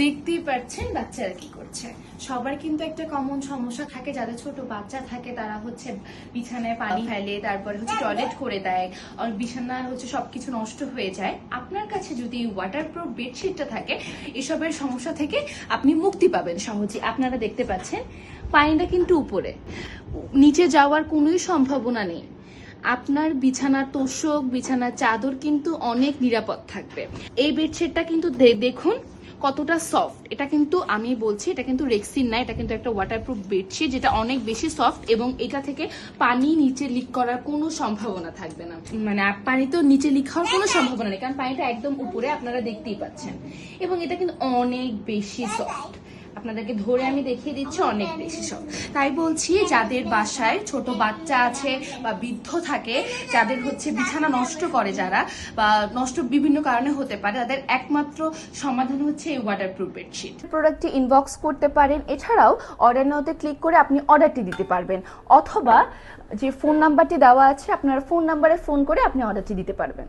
দেখতেই পাচ্ছেন বাচ্চারা কি করছে। সবার কিন্তু একটা কমন সমস্যা থাকে যাদের ছোট বাচ্চা থাকে তারা হচ্ছে বিছানায় পানি ফেলে তারপরে হচ্ছে টয়লেট করে দেয় আর বিছানা হচ্ছে সবকিছু নষ্ট হয়ে যায়। আপনার কাছে যদি ওয়াটারপ্রুফ বেডশিটটা থাকে এসবের সমস্যা থেকে আপনি মুক্তি পাবেন সহজে আপনারা দেখতে পাচ্ছেন পানিটা কিন্তু উপরে। নিচে যাওয়ার কোনোই সম্ভাবনা নেই। আপনার বিছানার তোষক বিছানার চাদর কিন্তু অনেক নিরাপদ থাকবে। এই বেডশিটটা কিন্তু দেখুন কতটা সফট এটা কিন্তু আমি বলছি, এটা কিন্তু রেক্সিন না, এটা কিন্তু একটা ওয়াটারপ্রুফ বেডশিট যেটা অনেক বেশি সফট এবং এটা থেকে পানি নিচে লিক করার কোনো সম্ভাবনা থাকবে না। মানে পানি তো নিচে লিক হওয়ার কোনো সম্ভাবনা নেই, কারণ পানিটা একদম উপরে, আপনারা দেখতেই পাচ্ছেন। এবং এটা কিন্তু অনেক বেশি সফট আপনাদেরকে ধরে আমি দেখিয়ে দিচ্ছি অনেক বেশি সব। তাই বলছি, যাদের বাসায় ছোট বাচ্চা আছে বা বৃদ্ধ থাকে, যাদের হচ্ছে বিছানা নষ্ট করে যারা বা নষ্ট বিভিন্ন কারণে হতে পারে, তাদের একমাত্র সমাধান হচ্ছে এই ওয়াটারপ্রুফ বেডশিট প্রোডাক্টটি ইনবক্স করতে পারেন। এছাড়াও অর্ডার নাওতে ক্লিক করে আপনি অর্ডারটি দিতে পারবেন। অথবা যে ফোন নাম্বারটি দেওয়া আছে, আপনার ফোন নাম্বারে ফোন করে আপনি অর্ডারটি দিতে পারবেন।